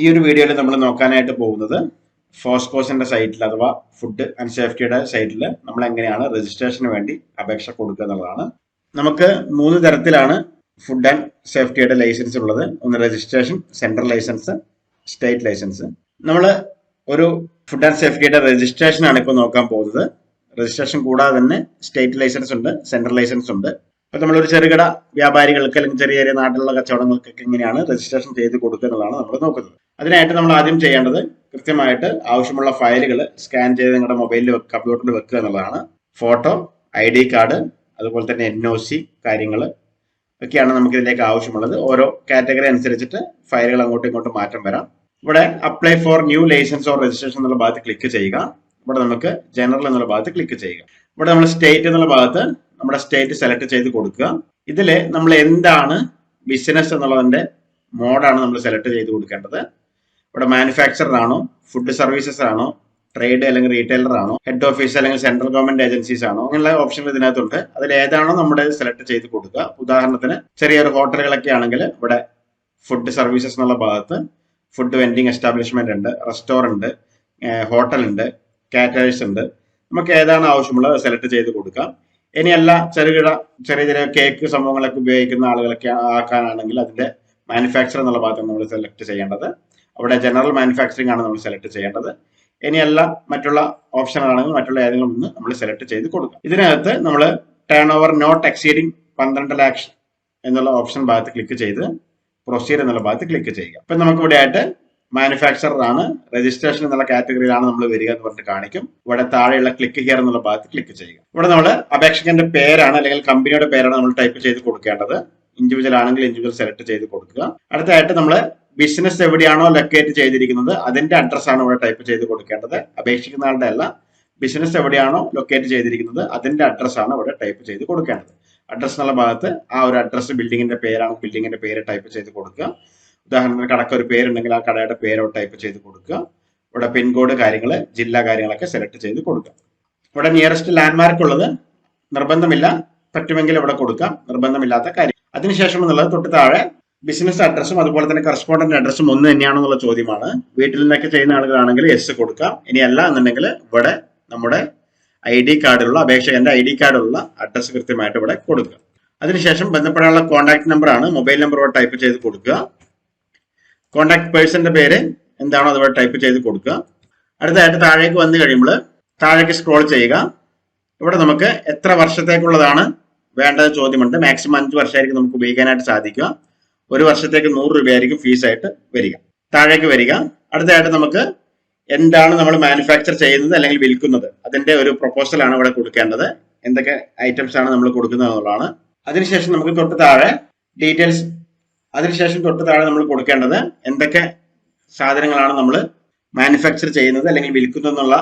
ഈ ഒരു വീഡിയോയിൽ നമ്മൾ നോക്കാനായിട്ട് പോകുന്നത് ഫോസ്കോസിന്റെ സൈറ്റിൽ അഥവാ ഫുഡ് ആൻഡ് സേഫ്റ്റിയുടെ സൈറ്റിൽ നമ്മൾ എങ്ങനെയാണ് രജിസ്ട്രേഷന് വേണ്ടി അപേക്ഷ കൊടുക്കുക എന്നുള്ളതാണ്. നമുക്ക് മൂന്ന് തരത്തിലാണ് ഫുഡ് ആൻഡ് സേഫ്റ്റിയുടെ ലൈസൻസ് ഉള്ളത്. ഒന്ന് registration central license state license നമ്മൾ ഒരു ഫുഡ് ആൻഡ് സേഫ്റ്റിയുടെ രജിസ്ട്രേഷൻ ആണ് ഇപ്പോൾ നോക്കാൻ പോകുന്നത്. രജിസ്ട്രേഷൻ കൂടാതെ തന്നെ സ്റ്റേറ്റ് ലൈസൻസ് ഉണ്ട് സെൻട്രൽ ലൈസൻസ് ഉണ്ട്. അപ്പൊ നമ്മളൊരു ചെറുകിട വ്യാപാരികൾക്ക് അല്ലെങ്കിൽ ചെറിയ ചെറിയ നാട്ടിലുള്ള കച്ചവടങ്ങൾക്കൊക്കെ എങ്ങനെയാണ് രജിസ്ട്രേഷൻ ചെയ്ത് കൊടുക്കുക എന്നുള്ളതാണ് നമ്മൾ നോക്കുന്നത്. അതിനായിട്ട് നമ്മൾ ആദ്യം ചെയ്യേണ്ടത് കൃത്യമായിട്ട് ആവശ്യമുള്ള ഫയലുകൾ സ്കാൻ ചെയ്ത് നിങ്ങളുടെ മൊബൈലിൽ കമ്പ്യൂട്ടറിൽ വെക്കുക എന്നുള്ളതാണ്. ഫോട്ടോ ഐ ഡി കാർഡ് അതുപോലെ തന്നെ എൻ ഒ സി കാര്യങ്ങൾ ഒക്കെയാണ് നമുക്ക് ഇതിലേക്ക് ആവശ്യമുള്ളത്. ഓരോ കാറ്റഗറി അനുസരിച്ചിട്ട് ഫയലുകൾ അങ്ങോട്ടും ഇങ്ങോട്ടും മാറ്റം വരാം. ഇവിടെ apply for new license or registration എന്നുള്ള ഭാഗത്ത് ക്ലിക്ക് ചെയ്യുക. ഇവിടെ നമുക്ക് ജനറൽ എന്നുള്ള ഭാഗത്ത് ക്ലിക്ക് ചെയ്യുക. ഇവിടെ നമ്മൾ സ്റ്റേറ്റ് എന്നുള്ള ഭാഗത്ത് നമ്മുടെ സ്റ്റേറ്റ് സെലക്ട് ചെയ്ത് കൊടുക്കുക. ഇതിൽ നമ്മൾ എന്താണ് ബിസിനസ് എന്നുള്ളതിന്റെ മോഡാണ് നമ്മൾ സെലക്ട് ചെയ്ത് കൊടുക്കേണ്ടത്. ഇവിടെ മാനുഫാക്ചറർ ആണോ ഫുഡ് സർവീസസ് ആണോ ട്രേഡ് അല്ലെങ്കിൽ റീറ്റെയിലർ ആണോ ഹെഡ് ഓഫീസ് അല്ലെങ്കിൽ സെൻട്രൽ ഗവൺമെന്റ് ഏജൻസീസ് ആണോ അങ്ങനെയുള്ള ഓപ്ഷനുകൾ ഇതിനകത്തുണ്ട്. അതിൽ ഏതാണോ നമ്മുടെ സെലക്ട് ചെയ്ത് കൊടുക്കുക. ഉദാഹരണത്തിന് ചെറിയൊരു ഹോട്ടലുകളൊക്കെ ആണെങ്കിൽ ഇവിടെ ഫുഡ് സർവീസസ് എന്നുള്ള ഭാഗത്ത് ഫുഡ് വെൻഡിങ് എസ്റ്റാബ്ലിഷ്മെന്റ് ഉണ്ട് റെസ്റ്റോറന്റ് ഹോട്ടൽ ഉണ്ട് കാറ്റേഴ്സ് ഉണ്ട്. നമുക്ക് ഏതാണ് ആവശ്യമുള്ളത് സെലക്ട് ചെയ്ത് കൊടുക്കാം. ഇനിയല്ല ചെറുകിട ചെറിയ ചെറിയ കേക്ക് സംഭവങ്ങളൊക്കെ ഉപയോഗിക്കുന്ന ആളുകളൊക്കെ ആക്കാനാണെങ്കിൽ അതിന്റെ മാനുഫാക്ചർ എന്നുള്ള ഭാഗത്താണ് നമ്മൾ സെലക്ട് ചെയ്യേണ്ടത് അവിടെ ജനറൽ മാനുഫാക്ചറിംഗ് ആണ് നമ്മൾ സെലക്ട് ചെയ്യേണ്ടത്. ഇനിയെല്ലാം മറ്റുള്ള ഓപ്ഷനുകളാണെങ്കിൽ മറ്റുള്ള ഏതെങ്കിലും ഒന്ന് നമ്മൾ സെലക്ട് ചെയ്ത് കൊടുക്കാം. ഇതിനകത്ത് നമ്മൾ ടേൺ ഓവർ നോട്ട് എക്സീഡിങ് പന്ത്രണ്ട് ലാക്സ് എന്നുള്ള ഓപ്ഷൻ ഭാഗത്ത് ക്ലിക്ക് ചെയ്ത് പ്രൊസീഡ് എന്നുള്ള ഭാഗത്ത് ക്ലിക്ക് ചെയ്യുക. അപ്പൊ നമുക്ക് ഇവിടെ ആയിട്ട് മാനുഫാക്ചറർ ആണ് രജിസ്ട്രേഷൻ എന്നുള്ള കാറ്റഗറിയിലാണ് നമ്മൾ വരിക എന്ന് പറഞ്ഞിട്ട് കാണിക്കും. ഇവിടെ താഴെയുള്ള ക്ലിക്ക് ഹിയർ എന്നുള്ള ഭാഗത്ത് ക്ലിക്ക് ചെയ്യുക. ഇവിടെ നമ്മൾ അപേക്ഷകന്റെ പേരാണ് അല്ലെങ്കിൽ കമ്പനിയുടെ പേരാണ് നമ്മൾ ടൈപ്പ് ചെയ്ത് കൊടുക്കേണ്ടത്. ഇൻഡിവിജ്വൽ ആണെങ്കിൽ ഇൻഡിവിജ്വൽ സെലക്ട് ചെയ്ത് കൊടുക്കുക. അടുത്തതായിട്ട് നമ്മൾ ബിസിനസ് എവിടെയാണോ ലൊക്കേറ്റ് ചെയ്തിരിക്കുന്നത് അതിന്റെ അഡ്രസ് ആണ് ഇവിടെ ടൈപ്പ് ചെയ്ത് കൊടുക്കേണ്ടത്. അപേക്ഷിക്കുന്ന ആളുടെ അല്ല ബിസിനസ് എവിടെയാണോ ലൊക്കേറ്റ് ചെയ്തിരിക്കുന്നത് അതിന്റെ അഡ്രസ് ആണ് ഇവിടെ ടൈപ്പ് ചെയ്ത് കൊടുക്കേണ്ടത്. അഡ്രസ് എന്നുള്ള ഭാഗത്ത് ആ ഒരു അഡ്രസ് ബിൽഡിങ്ങിന്റെ പേരാണ് ബിൽഡിങ്ങിന്റെ പേര് ടൈപ്പ് ചെയ്ത് കൊടുക്കുക. ഉദാഹരണത്തിന് കടക്ക് ഒരു പേരുണ്ടെങ്കിൽ ആ കടയുടെ പേര് ടൈപ്പ് ചെയ്ത് കൊടുക്കുക. ഇവിടെ പിൻകോഡ് കാര്യങ്ങൾ ജില്ലാ കാര്യങ്ങളൊക്കെ സെലക്ട് ചെയ്ത് കൊടുക്കുക. ഇവിടെ നിയറസ്റ്റ് ലാൻഡ്മാർക്ക് ഉള്ളത് നിർബന്ധമില്ല പറ്റുമെങ്കിൽ ഇവിടെ കൊടുക്കാം. നിർബന്ധമില്ലാത്ത കാര്യം. അതിനുശേഷം എന്നുള്ളത് തൊട്ട് താഴെ ബിസിനസ് അഡ്രസ്സും അതുപോലെ തന്നെ കറസ്പോണ്ടന്റ് അഡ്രസ്സും ഒന്ന് തന്നെയാണെന്നുള്ള ചോദ്യമാണ്. വീട്ടിൽ നിന്നൊക്കെ ചെയ്യുന്ന ആളുകളാണെങ്കിൽ എസ് കൊടുക്കാം. ഇനി അല്ല എന്നുണ്ടെങ്കിൽ ഇവിടെ നമ്മുടെ ഐ ഡി കാർഡിലുള്ള അപേക്ഷകന്റെ ഐ ഡി കാർഡിലുള്ള അഡ്രസ്സ് കൃത്യമായിട്ട് ഇവിടെ കൊടുക്കുക. അതിനുശേഷം ബന്ധപ്പെടാനുള്ള കോൺടാക്ട് നമ്പർ ആണ് മൊബൈൽ നമ്പർ ഇവിടെ ടൈപ്പ് ചെയ്ത് കൊടുക്കുക. കോൺടാക്ട് പേഴ്സന്റെ പേര് എന്താണോ അതുപോലെ ടൈപ്പ് ചെയ്ത് കൊടുക്കുക. അടുത്തതായിട്ട് താഴേക്ക് വന്നു കഴിയുമ്പോൾ താഴേക്ക് സ്ക്രോൾ ചെയ്യുക. ഇവിടെ നമുക്ക് എത്ര വർഷത്തേക്കുള്ളതാണ് വേണ്ടത് ചോദ്യമുണ്ട്. മാക്സിമം അഞ്ച് വർഷമായിരിക്കും നമുക്ക് ഉപയോഗിക്കാനായിട്ട് സാധിക്കുക. ഒരു വർഷത്തേക്ക് നൂറ് രൂപയായിരിക്കും ഫീസായിട്ട് വരിക. താഴേക്ക് വരിക. അടുത്തതായിട്ട് നമുക്ക് എന്താണ് നമ്മൾ മാനുഫാക്ചർ ചെയ്യുന്നത് അല്ലെങ്കിൽ വിൽക്കുന്നത്? അതിന്റെ ഒരു പ്രൊപ്പോസൽ ആണ് ഇവിടെ കൊടുക്കേണ്ടത്. എന്തൊക്കെ ഐറ്റംസ് ആണ് നമ്മൾ കൊടുക്കുന്നത് എന്നുള്ളതാണ്. അതിനുശേഷം നമുക്ക് തൊട്ട് താഴെ ഡീറ്റെയിൽസ് അതിനുശേഷം തൊട്ട് താഴെ നമ്മൾ കൊടുക്കേണ്ടത് എന്തൊക്കെ സാധനങ്ങളാണ് നമ്മൾ മാനുഫാക്ചർ ചെയ്യുന്നത് അല്ലെങ്കിൽ വിൽക്കുന്നത് എന്നുള്ള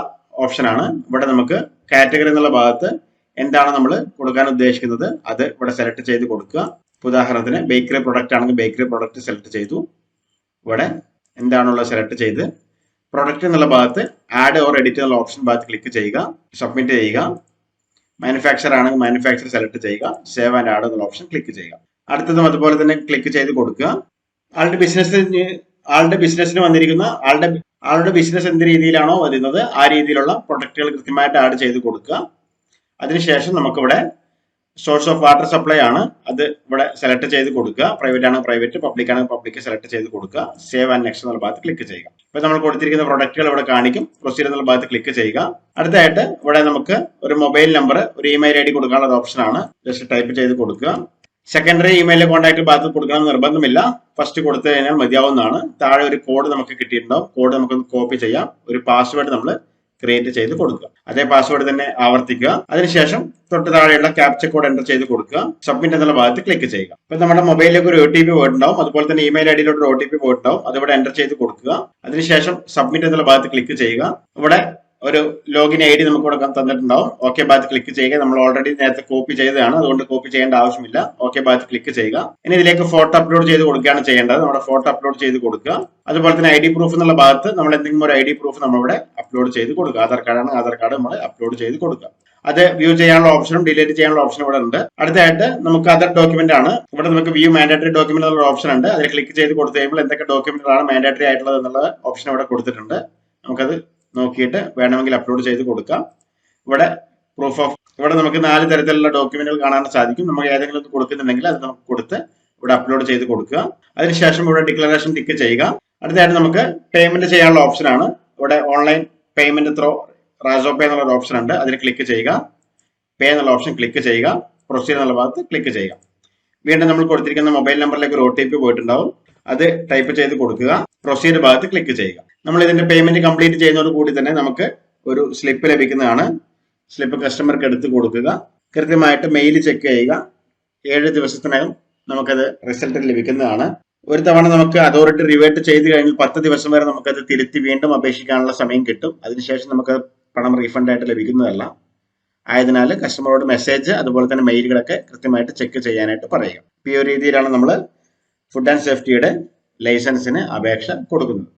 ഓപ്ഷനാണ് ഇവിടെ നമുക്ക് കാറ്റഗറി എന്നുള്ള ഭാഗത്ത് എന്താണ് നമ്മൾ കൊടുക്കാൻ ഉദ്ദേശിക്കുന്നത് അത് ഇവിടെ സെലക്ട് ചെയ്ത് കൊടുക്കുക. ഉദാഹരണത്തിന് ബേക്കറി പ്രൊഡക്റ്റ് ആണെങ്കിൽ ബേക്കറി പ്രൊഡക്റ്റ് സെലക്ട് ചെയ്തു. ഇവിടെ എന്താണുള്ളത് സെലക്ട് ചെയ്ത് പ്രൊഡക്റ്റ് എന്നുള്ള ഭാഗത്ത് ആഡ് ഓർ എഡിറ്റ് എന്നുള്ള ഓപ്ഷൻ ഭാഗത്ത് ക്ലിക്ക് ചെയ്യുക സബ്മിറ്റ് ചെയ്യുക. മാനുഫാക്ചർ ആണെങ്കിൽ മാനുഫാക്ചർ സെലക്ട് ചെയ്യുക സേവ് ആൻഡ് ആഡ് എന്നുള്ള ഓപ്ഷൻ ക്ലിക്ക് ചെയ്യുക. അടുത്തതും അതുപോലെ തന്നെ ക്ലിക്ക് ചെയ്ത് കൊടുക്കുക. ആളുടെ ബിസിനസ്സിന് ആളുടെ ബിസിനസ്സിന് വന്നിരിക്കുന്ന ആളുടെ ആളുടെ ബിസിനസ് എന്ത് രീതിയിലാണോ വരുന്നത് ആ രീതിയിലുള്ള പ്രൊഡക്റ്റുകൾ കൃത്യമായിട്ട് ആഡ് ചെയ്ത് കൊടുക്കുക. അതിനുശേഷം നമുക്കിവിടെ സോഴ്സ് ഓഫ് വാട്ടർ സപ്ലൈ ആണ് അത് ഇവിടെ സെലക്ട് ചെയ്ത് കൊടുക്കുക. പ്രൈവറ്റ് ആണ് പ്രൈവറ്റ് പബ്ലിക് ആണ് പബ്ലിക് സെലക്ട് ചെയ്ത് കൊടുക്കുക. സേവ് ആൻഡ് നെക്സ്റ്റ് എന്നുള്ള ഭാഗത്ത് ക്ലിക്ക് ചെയ്യുക. ഇപ്പൊ നമ്മൾ കൊടുത്തിരിക്കുന്ന പ്രൊഡക്റ്റുകൾ ഇവിടെ കാണിക്കും. പ്രൊസീഡ് എന്നുള്ള ഭാഗത്ത് ക്ലിക്ക് ചെയ്യുക. അടുത്തായിട്ട് ഇവിടെ നമുക്ക് ഒരു മൊബൈൽ നമ്പർ ഒരു ഇമെയിൽ ഐ ഡി കൊടുക്കാനുള്ള ഓപ്ഷൻ ആണ്. ജസ്റ്റ് ടൈപ്പ് ചെയ്ത് കൊടുക്കുക. സെക്കൻഡറി ഇമെയിൽ കോൺടാക്ട് ഭാഗത്ത് കൊടുക്കണം നിർബന്ധമില്ല. ഫസ്റ്റ് കൊടുത്തു കഴിഞ്ഞാൽ മതിയാവുന്നതാണ്. താഴെ ഒരു കോഡ് നമുക്ക് കിട്ടിയിട്ടുണ്ടാവും. കോഡ് നമുക്ക് കോപ്പി ചെയ്യാം. ഒരു പാസ്വേഡ് നമ്മൾ ക്രിയേറ്റ് ചെയ്ത് കൊടുക്കുക. അതേ പാസ്വേഡ് തന്നെ ആവർത്തിക്കുക. അതിനുശേഷം തൊട്ട് താഴെയുള്ള ക്യാപ്ചർ കോഡ് എന്റർ ചെയ്ത് കൊടുക്കുക. സബ്മിറ്റ് എന്നുള്ള ഭാഗത്ത് ക്ലിക്ക് ചെയ്യുക. അപ്പൊ നമ്മുടെ മൊബൈലിലേക്ക് ഒരു ഒ ടി പി പോയിട്ടുണ്ടാവും അതുപോലെ തന്നെ ഇമെയിൽ ഐ ഡിയിലോട്ട് ഒരു ഒ ടി പി പോയിട്ടുണ്ടാവും അതിവിടെ എന്റർ ചെയ്ത് കൊടുക്കുക. അതിനുശേഷം സബ്മിറ്റ് എന്നുള്ള ഭാഗത്ത് ക്ലിക്ക് ചെയ്യുക. ഇവിടെ ഒരു ലോഗിൻ ഐ ഡി നമുക്ക് ഇവിടെ തന്നിട്ടുണ്ടാവും. ഓക്കെ ബാത്ത് ക്ലിക്ക് ചെയ്യുക. നമ്മൾ ഓൾറെഡി നേരത്തെ കോപ്പി ചെയ്തതാണ്. അതുകൊണ്ട് കോപ്പി ചെയ്യേണ്ട ആവശ്യമില്ല. ഓക്കെ ബാത്ത് ക്ലിക്ക് ചെയ്യുക. ഇനി ഇതിലേക്ക് ഫോട്ടോ അപ്ലോഡ് ചെയ്ത് കൊടുക്കുകയാണ് ചെയ്യേണ്ടത്. നമ്മുടെ ഫോട്ടോ അപ്ലോഡ് ചെയ്ത് കൊടുക്കുക. അതുപോലെ തന്നെ ഐ ഡി പ്രൂഫ് എന്നുള്ള ഭാഗത്ത് നമ്മൾ എന്തെങ്കിലും ഒരു ഐ ഡി പ്രൂഫ് നമ്മളിവിടെ അപ്ലോഡ് ചെയ്ത് കൊടുക്കുക. ആധാർ കാർഡാണ് ആധാർ കാർഡ് നമ്മൾ അപ്ലോഡ് ചെയ്ത് കൊടുക്കുക. അത് വ്യൂ ചെയ്യാനുള്ള ഓപ്ഷനും ഡിലീറ്റ് ചെയ്യാനുള്ള ഓപ്ഷനും ഇവിടെ ഉണ്ട്. അടുത്തായിട്ട് നമുക്ക് അതർ ഡോക്യുമെന്റ് ആണ്. ഇവിടെ നമുക്ക് വ്യൂ മാൻഡേറ്ററി ഡോക്യുമെന്റ് എന്നുള്ള ഓപ്ഷൻ ഉണ്ട്. അതിൽ ക്ലിക്ക് ചെയ്ത് കൊടുത്തു കഴിയുമ്പോൾ എന്തൊക്കെ ഡോക്യുമെന്റുകളാണ് മാൻഡേറ്ററി ആയിട്ടുള്ളത് എന്നുള്ള ഓപ്ഷൻ ഇവിടെ കൊടുത്തിട്ടുണ്ട്. നമുക്കത് നോക്കിയിട്ട് വേണമെങ്കിൽ അപ്ലോഡ് ചെയ്ത് കൊടുക്കാം. ഇവിടെ പ്രൂഫ് ഓഫ് ഇവിടെ നമുക്ക് നാല് തരത്തിലുള്ള ഡോക്യുമെന്റുകൾ കാണാൻ സാധിക്കും. നമുക്ക് ഏതെങ്കിലും ഒന്ന് കൊടുക്കുന്നുണ്ടെങ്കിൽ അത് നമുക്ക് കൊടുത്ത് ഇവിടെ അപ്ലോഡ് ചെയ്ത് കൊടുക്കുക. അതിനുശേഷം ഇവിടെ ഡിക്ലറേഷൻ ടിക്ക് ചെയ്യുക. അടുത്തായിട്ട് നമുക്ക് പേയ്മെന്റ് ചെയ്യാനുള്ള ഓപ്ഷൻ ആണ്. ഇവിടെ online payment through Razorpay എന്നുള്ള ഓപ്ഷൻ ഉണ്ട്. അതിൽ ക്ലിക്ക് ചെയ്യുക. പേ എന്നുള്ള ഓപ്ഷൻ ക്ലിക്ക് ചെയ്യുക. പ്രൊസീഡ് എന്നുള്ള ഭാഗത്ത് ക്ലിക്ക് ചെയ്യുക. വീണ്ടും നമ്മൾ കൊടുത്തിരിക്കുന്ന മൊബൈൽ നമ്പറിലേക്ക് ഒരു ഒ ടി പി പോയിട്ടുണ്ടാവും. അത് ടൈപ്പ് ചെയ്ത് കൊടുക്കുക. പ്രൊസീഡ് ഭാഗത്ത് ക്ലിക്ക് ചെയ്യുക. നമ്മൾ ഇതിന്റെ പേയ്മെന്റ് കംപ്ലീറ്റ് ചെയ്യുന്നതോട് കൂടി തന്നെ നമുക്ക് ഒരു സ്ലിപ്പ് ലഭിക്കുന്നതാണ്. സ്ലിപ്പ് കസ്റ്റമർക്ക് എടുത്ത് കൊടുക്കുക. കൃത്യമായിട്ട് മെയിൽ ചെക്ക് ചെയ്യുക. ഏഴ് ദിവസത്തിനകം നമുക്കത് റിസൾട്ട് ലഭിക്കുന്നതാണ്. ഒരു തവണ നമുക്ക് അതോറിറ്റി റിവേർട്ട് ചെയ്ത് കഴിഞ്ഞാൽ പത്ത് ദിവസം വരെ നമുക്കത് തിരുത്തി വീണ്ടും അപേക്ഷിക്കാനുള്ള സമയം കിട്ടും. അതിനുശേഷം നമുക്ക് പണം റീഫണ്ട് ആയിട്ട് ലഭിക്കുന്നതല്ല. ആയതിനാൽ കസ്റ്റമറോട് മെസ്സേജ് അതുപോലെ തന്നെ മെയിലുകളൊക്കെ കൃത്യമായിട്ട് ചെക്ക് ചെയ്യാനായിട്ട് പറയുക. ഈ ഒരു രീതിയിലാണ് നമ്മൾ ഫുഡ് ആൻഡ് സേഫ്റ്റിയുടെ ലൈസൻസിന് അപേക്ഷ കൊടുക്കുന്നത്